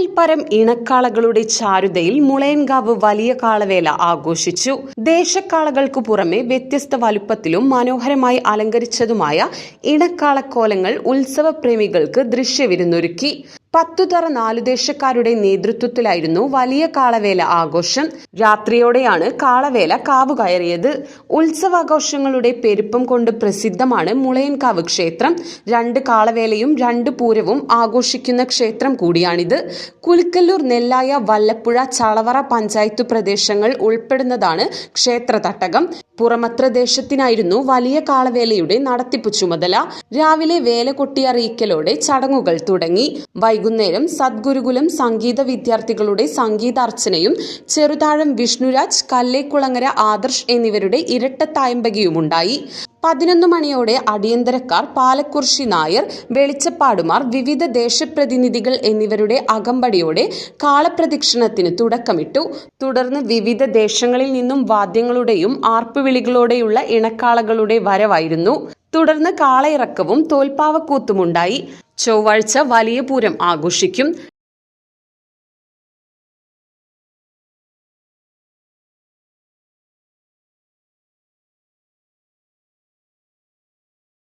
നൂറിൽ ഇണക്കാളകളുടെ ചാരുതയിൽ മുളയൻകാവ് വലിയ കാളവേല ആഘോഷിച്ചു. ദേശക്കാളകൾക്കു പുറമെ വ്യത്യസ്ത വലുപ്പത്തിലും മനോഹരമായി അലങ്കരിച്ചതുമായ ഇണക്കാളക്കോലങ്ങൾ ഉത്സവപ്രേമികൾക്ക് ദൃശ്യവിരുന്നൊരുക്കി. പത്തുതറ നാലുദേശക്കാരുടെ നേതൃത്വത്തിലായിരുന്നു വലിയ കാളവേല ആഘോഷം. രാത്രിയോടെയാണ് കാളവേല കാവ് കയറിയത്. ഉത്സവാഘോഷങ്ങളുടെ പെരുപ്പം കൊണ്ട് പ്രസിദ്ധമാണ് മുളയൻകാവ് ക്ഷേത്രം. രണ്ട് കാളവേലയും രണ്ട് പൂരവും ആഘോഷിക്കുന്ന ക്ഷേത്രം കൂടിയാണിത്. കുൽക്കല്ലൂർ നെല്ലായ വല്ലപ്പുഴ ചളവറ പഞ്ചായത്ത് പ്രദേശങ്ങൾ ഉൾപ്പെടുന്നതാണ് ക്ഷേത്ര തട്ടകം പുറമത്ര ദേശത്തിനായിരുന്നു വലിയ കാളവേലയുടെ നടത്തിപ്പ് ചുമതല. രാവിലെ വേല കൊട്ടിയറിയിക്കലോടെ ചടങ്ങുകൾ തുടങ്ങി. വൈകുന്നേരം സദ്ഗുരുകുലം സംഗീത വിദ്യാർത്ഥികളുടെ സംഗീതാർച്ചനയും ചെറുതാഴം വിഷ്ണുരാജ് കല്ലേക്കുളങ്ങര ആദർശ് എന്നിവരുടെ ഇരട്ടത്തായമ്പകയുമുണ്ടായി. പതിനൊന്ന് മണിയോടെ അടിയന്തരക്കാർ പാലക്കുർശി നായർ വെളിച്ചപ്പാടുമാർ വിവിധ ദേശപ്രതിനിധികൾ എന്നിവരുടെ അകമ്പടിയോടെ കാളപ്രദക്ഷിണത്തിന് തുടക്കമിട്ടു. തുടർന്ന് വിവിധ ദേശങ്ങളിൽ നിന്നും വാദ്യങ്ങളുടെയും ആർപ്പുവിളികളോടെയുള്ള ഇണക്കാളകളുടെ വരവായിരുന്നു. തുടർന്ന് കാളയിറക്കവും തോൽപ്പാവക്കൂത്തുമുണ്ടായി. ചൊവ്വാഴ്ച വലിയ പൂരം ആഘോഷിക്കും.